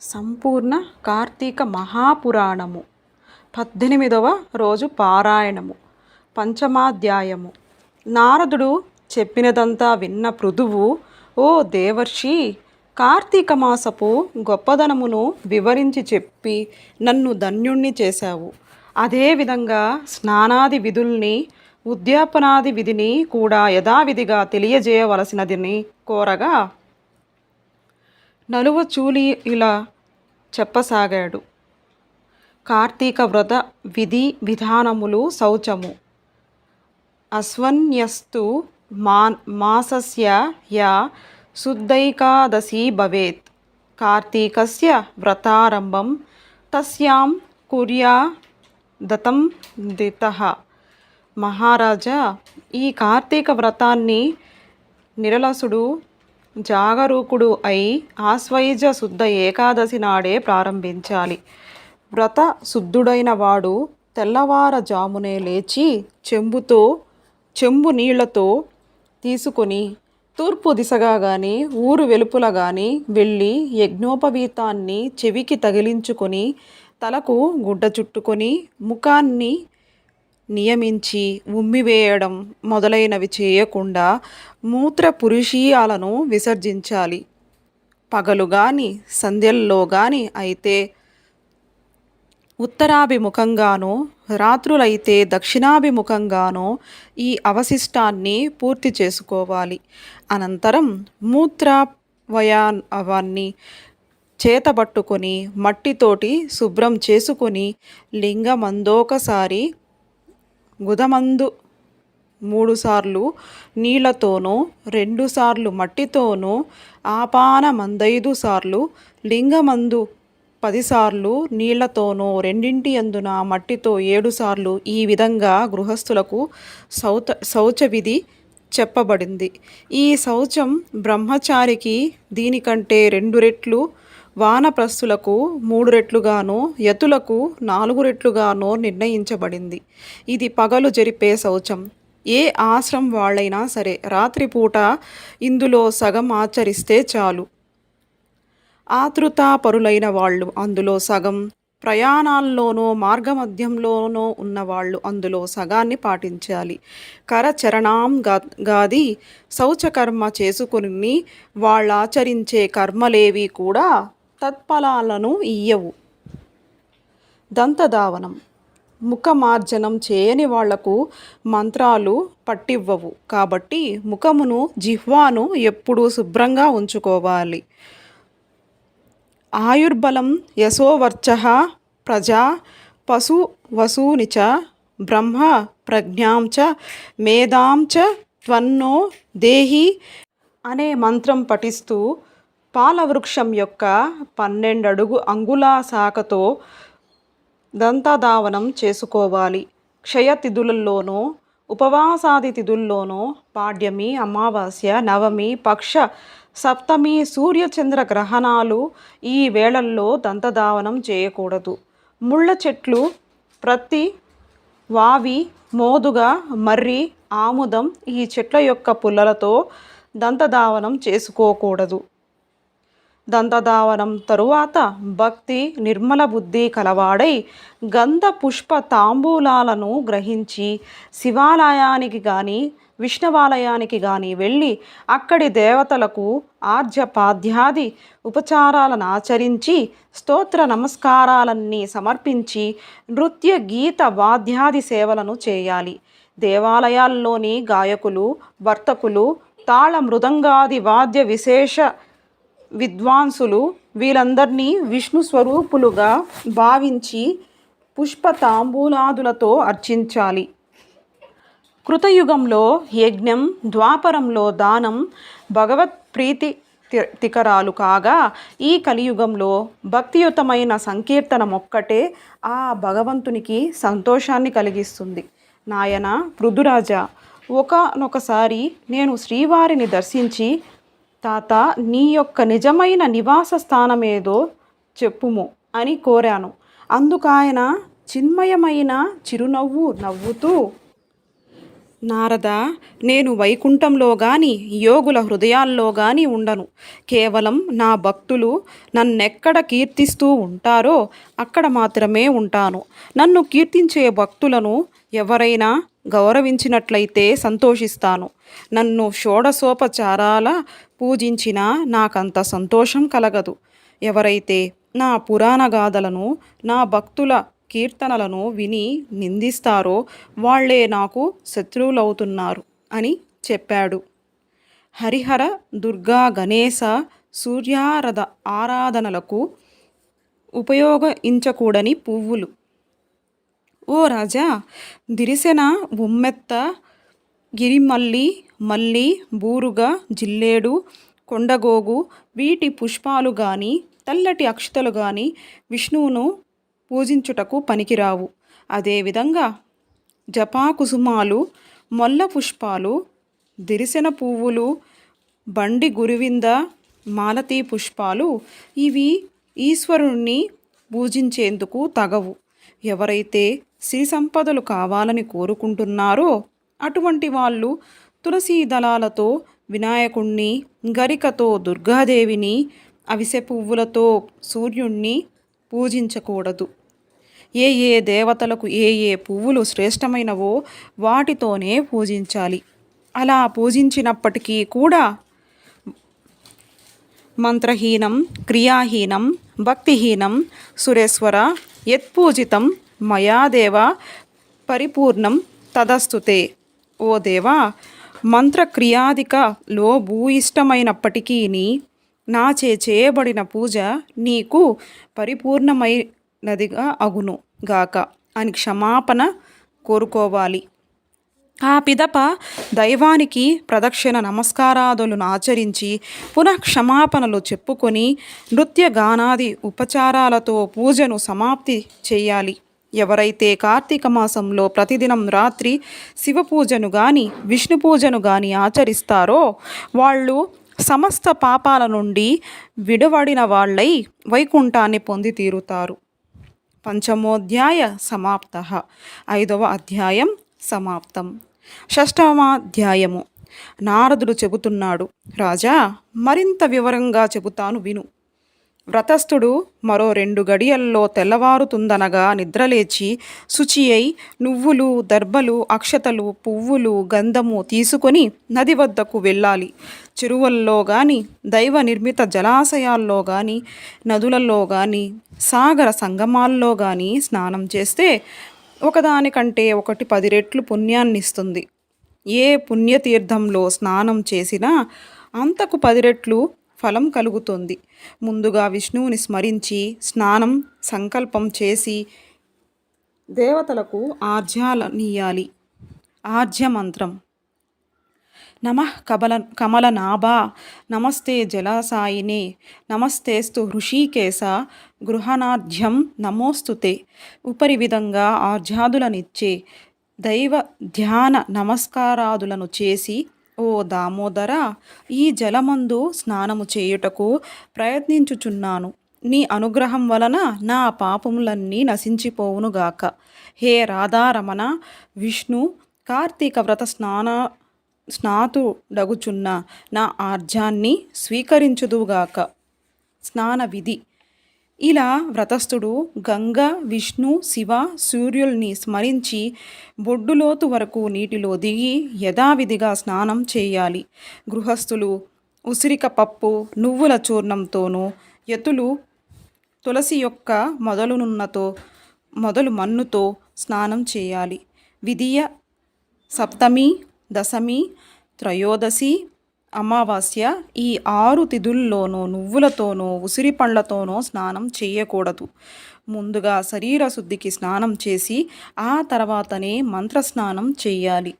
సంపూర్ణ కార్తీక మహాపురాణము. పద్దెనిమిదవ రోజు పారాయణము. పంచమాధ్యాయము. నారదుడు చెప్పినదంతా విన్న పృథువు ఓ దేవర్షి కార్తీక మాసపు గొప్పదనమును వివరించి చెప్పి నన్ను ధన్యుణ్ణి చేశావు. అదేవిధంగా స్నానాది విధుల్ని ఉద్యాపనాది విధిని కూడా యథావిధిగా తెలియజేయవలసినదిని కోరగా నలువ చూలి ఇలా చెప్పసాగాడు. కార్తీక వ్రత విధి విధానములు శౌచము. అస్వన్యస్తు మా మాసస్య యా శుద్ధైకాదశి భవేత్. కార్తీకస్య వ్రతారంభం తస్యాం కుర్యా దతం దిత. మహారాజా ఈ కార్తీక వ్రతాన్ని నిరలసుడు జాగరూకుడు అయి ఆశ్వయుజ శుద్ధ ఏకాదశి నాడే ప్రారంభించాలి. వ్రత శుద్ధుడైన వాడు తెల్లవారజామునే లేచి చెంబుతో చెంబు నీళ్ళతో తీసుకొని తూర్పు దిశగా కానీ ఊరు వెలుపుల కానీ వెళ్ళి యజ్ఞోపవీతాన్ని చెవికి తగిలించుకొని తలకు గుడ్డ చుట్టుకొని ముఖాన్ని నియమించి ఉమ్మివేయడం మొదలైనవి చేయకుండా మూత్ర పురుషీయాలను విసర్జించాలి. పగలు కానీ సంధ్యల్లో కానీ అయితే ఉత్తరాభిముఖంగానో రాత్రులైతే దక్షిణాభిముఖంగానో ఈ అవశిష్టాన్ని పూర్తి చేసుకోవాలి. అనంతరం మూత్రవయాన్ని చేతబట్టుకొని మట్టితోటి శుభ్రం చేసుకొని లింగమందోకసారి గుదమందు మూడుసార్లు నీళ్ళతోనూ రెండుసార్లు మట్టితోనూ ఆపాన మందైదు సార్లు లింగమందు పదిసార్లు నీళ్ళతోనూ రెండింటి అందున మట్టితో ఏడుసార్లు ఈ విధంగా గృహస్థులకు సౌత శౌచ విధి చెప్పబడింది. ఈ శౌచం బ్రహ్మచారికి దీనికంటే రెండు రెట్లు వానప్రస్తులకు మూడు రెట్లుగాను యతులకు నాలుగు రెట్లుగానో నిర్ణయించబడింది. ఇది పగలు జరిపే శౌచం. ఏ ఆశ్రం వాళ్ళైనా సరే రాత్రిపూట ఇందులో సగం ఆచరిస్తే చాలు. ఆతృతాపరులైన వాళ్ళు అందులో సగం ప్రయాణాల్లోనో మార్గమధ్యంలోనో ఉన్నవాళ్ళు అందులో సగాన్ని పాటించాలి. కరచరణాం గా గాది శౌచకర్మ చేసుకుని వాళ్ళు ఆచరించే కర్మలేవి కూడా తత్ఫలాలను ఇయ్యవు. దంతధావనం ముఖమార్జనం చేయని వాళ్ళకు మంత్రాలు పట్టివ్వవు. కాబట్టి ముఖమును జిహ్వాను ఎప్పుడూ శుభ్రంగా ఉంచుకోవాలి. ఆయుర్బలం యశోవర్చ ప్రజా పశు వసూని చ బ్రహ్మ ప్రజ్ఞాం చ మేధాం చ త్వన్నో దేహి అనే మంత్రం పఠిస్తూ పాలవృక్షం యొక్క పన్నెండడుగు అంగుళ శాఖతో దంతధావనం చేసుకోవాలి. క్షయతిథులలోనూ ఉపవాసాది తిథుల్లోనూ పాడ్యమి అమావాస్య నవమి పక్ష సప్తమి సూర్యచంద్ర గ్రహణాలు ఈ వేళల్లో దంతధావనం చేయకూడదు. ముళ్ళ చెట్లు ప్రతి వావి మోదుగా మర్రి ఆముదం ఈ చెట్ల యొక్క పుల్లలతో దంతధావనం చేసుకోకూడదు. దంతధావనం తరువాత భక్తి నిర్మల బుద్ధి కలవాడై గంధ పుష్ప తాంబూలాలను గ్రహించి శివాలయానికి కానీ విష్ణువాలయానికి కానీ వెళ్ళి అక్కడి దేవతలకు ఆర్జపాధ్యాది ఉపచారాలను ఆచరించి స్తోత్ర నమస్కారాలన్నీ సమర్పించి నృత్య గీత వాద్యాది సేవలను చేయాలి. దేవాలయాల్లోని గాయకులు వర్తకులు తాళ మృదంగాది వాద్య విశేష విద్వాంసులు వీళ్ళందరినీ విష్ణు స్వరూపులుగా భావించి పుష్ప తాంబూలాదులతో అర్చించాలి. కృతయుగంలో యజ్ఞం ద్వాపరంలో దానం భగవత్ ప్రీతి తికరాలు కాగా ఈ కలియుగంలో భక్తియుతమైన సంకీర్తనం ఒక్కటే ఆ భగవంతునికి సంతోషాన్ని కలిగిస్తుంది. నాయన పృథురాజా ఒకనొకసారి నేను శ్రీవారిని దర్శించి తాత నీ యొక్క నిజమైన నివాస స్థానమేదో చెప్పుము అని కోరాను. అందుకాయన చిన్మయమైన చిరునవ్వు నవ్వుతూ నారద నేను వైకుంఠంలో గాని యోగుల హృదయాల్లో గాని ఉండను. కేవలం నా భక్తులు నన్నెక్కడ కీర్తిస్తూ ఉంటారో అక్కడ మాత్రమే ఉంటాను. నన్ను కీర్తించే భక్తులను ఎవరైనా గౌరవించినట్లయితే సంతోషిస్తాను. నన్ను షోడశోపచారాల పూజించినా నాకంత సంతోషం కలగదు. ఎవరైతే నా పురాణ గాథలను నా భక్తుల కీర్తనలను విని నిందిస్తారో వాళ్ళే నాకు శత్రువులవుతున్నారు అని చెప్పాడు. హరిహర దుర్గా గణేశ సూర్యారథ ఆరాధనలకు ఉపయోగించకూడని పువ్వులు. ఓ రాజా దిరిసెన ఉమ్మెత్త గిరిమల్లి మల్లి బూరుగ జిల్లేడు కొండగోగు వీటి పుష్పాలు గాని తెల్లటి అక్షతలు గాని విష్ణువును పూజించుటకు పనికిరావు. అదేవిధంగా జపాకుసుమాలు మొల్ల పుష్పాలు దిరిసెన పువ్వులు బండి గురువింద మాలతీ పుష్పాలు ఇవి ఈశ్వరుణ్ణి పూజించేందుకు తగవు. ఎవరైతే శ్రీ సంపదలు కావాలని కోరుకుంటున్నారో అటువంటి వాళ్ళు తులసీ దళాలతో వినాయకుణ్ణి గరికతో దుర్గాదేవిని అవిసె పువ్వులతో సూర్యుణ్ణి పూజించకూడదు. ఏ ఏ దేవతలకు ఏ ఏ పువ్వులు శ్రేష్టమైనవో వాటితోనే పూజించాలి. అలా పూజించినప్పటికీ కూడా మంత్రహీనం క్రియాహీనం భక్తిహీనం సురేశ్వర యత్పూజితం మయాదేవ పరిపూర్ణం తదస్తుతే. ఓ దేవా మంత్రక్రియాదికలో భూయిష్టమైనప్పటికీ నాచే చేయబడిన పూజ నీకు పరిపూర్ణమైనదిగా అగును గాక అని క్షమాపణ కోరుకోవాలి. ఆ పిదప దైవానికి ప్రదక్షిణ నమస్కారాదులను ఆచరించి పునః క్షమాపణలు చెప్పుకొని నృత్య గానాది ఉపచారాలతో పూజను సమాప్తి చేయాలి. ఎవరైతే కార్తీక మాసంలో ప్రతిదినం రాత్రి శివ పూజను గాని విష్ణు పూజను గాని ఆచరిస్తారో వాళ్ళు సమస్త పాపాల నుండి విడవడిన వాళ్ళై వైకుంఠాన్ని పొంది తీరుతారు. పంచమోధ్యాయ సమాప్త. ఐదవ అధ్యాయం సమాప్తం. షష్టమాధ్యాయము నారదుడు చెబుతున్నాడు రాజా మరింత వివరంగా చెబుతాను విను. వ్రతస్థుడు మరో రెండు గడియల్లో తెల్లవారుతుందనగా నిద్రలేచి శుచి అయి నువ్వులు దర్భలు అక్షతలు పువ్వులు గంధము తీసుకొని నది వద్దకు వెళ్ళాలి. చెరువుల్లో గాని దైవ నిర్మిత జలాశయాల్లో గాని నదులలో గాని సాగర సంగమాల్లో గాని స్నానం చేస్తే ఒకదానికంటే ఒకటి పది రెట్లు పుణ్యాన్నిస్తుంది. ఏ పుణ్యతీర్థంలో స్నానం చేసినా అంతకు పది రెట్లు ఫలం కలుగుతుంది. ముందుగా విష్ణువుని స్మరించి స్నానం సంకల్పం చేసి దేవతలకు ఆర్జ్యాలనీయాలి ఆర్జ్య మంత్రం నమ కమల కమలనాభా. నమస్తే జలాశాయినే నమస్తేస్తు హృషీకేశ. గృహనాఢ్యం నమోస్తుతే ఉపరి విధంగా ఆర్జాదులనిచ్చే దైవ ధ్యాన నమస్కారాదులను చేసి ఓ దామోదర ఈ జలమందు స్నానము చేయుటకు ప్రయత్నించుచున్నాను. నీ అనుగ్రహం వలన నా పాపములన్నీ నశించిపోవునుగాక. హే రాధారమణ విష్ణు కార్తీక వ్రత స్నాన స్నాతుడగుచున్న నా ఆర్జాన్ని స్వీకరించుదుగాక స్నాన విధి ఇలా వ్రతస్థుడు గంగ విష్ణు శివ సూర్యుల్ని స్మరించి బొడ్డులోతు వరకు నీటిలో దిగి యథావిధిగా స్నానం చేయాలి. గృహస్థులు ఉసిరిక పప్పు నువ్వుల చూర్ణంతోనూ యతులు తులసి యొక్క మొదలునున్నతో మొదలు మన్నుతో స్నానం చేయాలి. విధియ సప్తమి దశమి త్రయోదశి అమావాస్య ఈ ఆరు తిథుల్లోనూ నువ్వులతోనో ఉసిరి పండ్లతోనో స్నానం చేయకూడదు. ముందుగా శరీర శుద్ధికి స్నానం చేసి ఆ తర్వాతనే మంత్రస్నానం చేయాలి.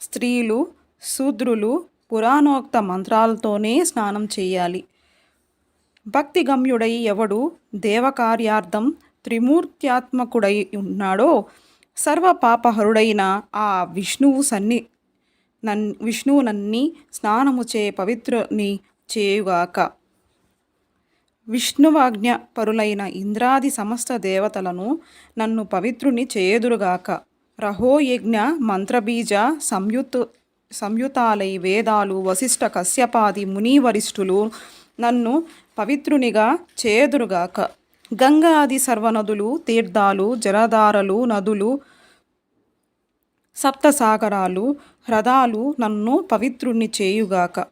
స్త్రీలు శూద్రులు పురాణోక్త మంత్రాలతోనే స్నానం చేయాలి. భక్తి గమ్యుడై ఎవడు దేవకార్యార్థం త్రిమూర్త్యాత్మకుడై ఉన్నాడో సర్వ పాపహరుడైన ఆ విష్ణువు సన్ని నన్ విష్ణువు నన్ని స్నానము చే పవిత్రుని చేయుగాక. విష్ణువాజ్ఞ పరులైన ఇంద్రాది సమస్త దేవతలను నన్ను పవిత్రుని చేయుదురుగాక. రహోయజ్ఞ మంత్రబీజ సంయుత్ సంయుతాలై వేదాలు వశిష్ఠ కశ్యపాది మునివరిష్ఠులు నన్ను పవిత్రునిగా చేదురుగాక గంగాది సర్వనదులు తీర్థాలు జలధారలు నదులు సప్తసాగరాలు హ్రదాలు నన్ను పవిత్రుణ్ణి చేయుగాక.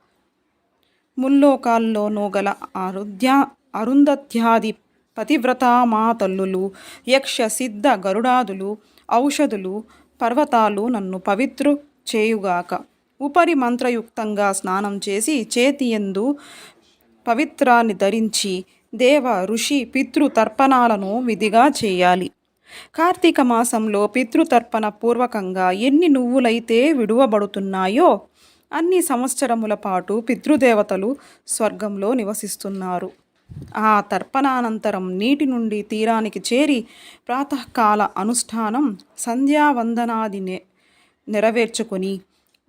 ముల్లోకాల్లోనూ గల అరుధ్య అరుంధత్యాది పతివ్రతామాతల్లులు యక్ష సిద్ధ గరుడాదులు ఔషధులు పర్వతాలు నన్ను పవిత్రు చేయుగాక. ఉపరి మంత్రయుక్తంగా స్నానం చేసి చేతియందు పవిత్రాన్ని ధరించి దేవ ఋషి పితృ తర్పణాలను విధిగా చేయాలి. కార్తీక మాసంలో పితృతర్పణ పూర్వకంగా ఎన్ని నువ్వులైతే విడువబడుతున్నాయో అన్ని సంవత్సరముల పాటు పితృదేవతలు స్వర్గంలో నివసిస్తున్నారు. ఆ తర్పణానంతరం నీటి నుండి తీరానికి చేరి ప్రాతకాల అనుష్ఠానం సంధ్యావందనాది నెరవేర్చుకొని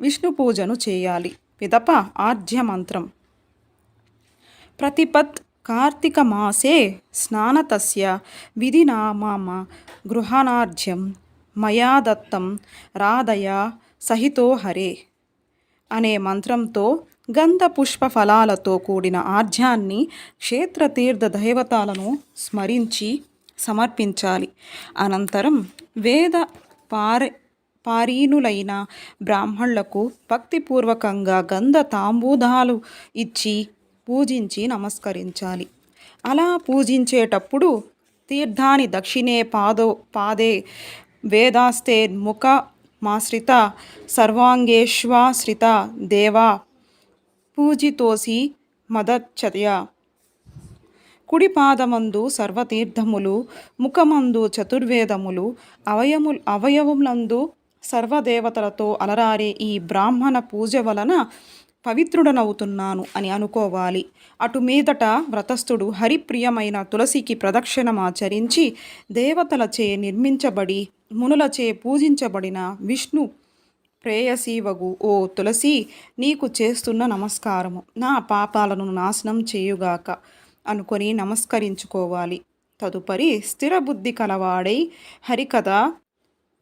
విష్ణు పూజను చేయాలి. పిదప ఆర్ధ్యమంత్రం ప్రతిపత్ కార్తీక మాసే స్నానతస్య విధినా మామ గృహణార్జ్యం మయా దత్తం రాధయ సహితో హరే అనే మంత్రంతో గంధ పుష్ప ఫలాలతో కూడిన ఆర్ధ్యాన్ని క్షేత్ర తీర్థ దైవతాలను స్మరించి సమర్పించాలి. అనంతరం వేద పార పారీనులైన బ్రాహ్మణులకు భక్తిపూర్వకంగా గంధ తాంబూదాలు ఇచ్చి పూజించి నమస్కరించాలి. అలా పూజించేటప్పుడు తీర్థాన్ని దక్షిణే పాదో పాదే వేదాస్తే ముఖ మాశ్రిత సర్వాంగేశ్వాశ్రిత దేవా పూజితోసి మదచ్చయ కుడి పాదమందు సర్వతీర్థములు ముఖమందు చతుర్వేదములు అవయము అవయవములందు సర్వదేవతలతో అలరారే ఈ బ్రాహ్మణ పూజ వలన పవిత్రుడనవుతున్నాను అని అనుకోవాలి. అటు మీదట వ్రతస్థుడు హరిప్రియమైన తులసికి ప్రదక్షిణమాచరించి దేవతలచే నిర్మించబడి మునులచే పూజించబడిన విష్ణు ప్రేయసీవగు ఓ తులసి నీకు చేస్తున్న నమస్కారము. నా పాపాలను నాశనం చేయుగాక అనుకొని నమస్కరించుకోవాలి. తదుపరి స్థిరబుద్ధి కలవాడై హరికథ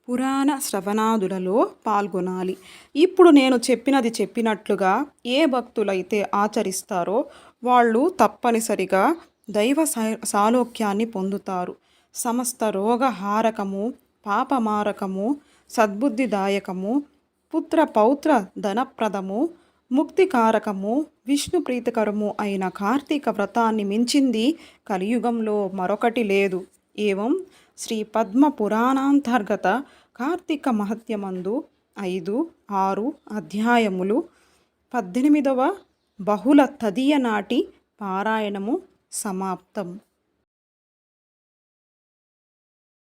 పురాణ శ్రవణాదులలో పాల్గొనాలి. ఇప్పుడు నేను చెప్పినది చెప్పినట్లుగా ఏ భక్తులైతే ఆచరిస్తారో వాళ్ళు తప్పనిసరిగా దైవ సా- సాలోక్యాన్ని పొందుతారు. సమస్త రోగహారకము పాపమారకము సద్బుద్ధిదాయకము పుత్ర పౌత్ర ధనప్రదము ముక్తికారకము విష్ణు ప్రీతికరము అయిన కార్తీక వ్రతాన్ని మించింది కలియుగంలో మరొకటి లేదు. ఏవం శ్రీ పద్మ పురాణాంతర్గత కార్తీక మహత్యమందు ఐదు ఆరు అధ్యాయములు పద్దెనిమిదవ బహుళ తదియ నాటి పారాయణము సమాప్తం.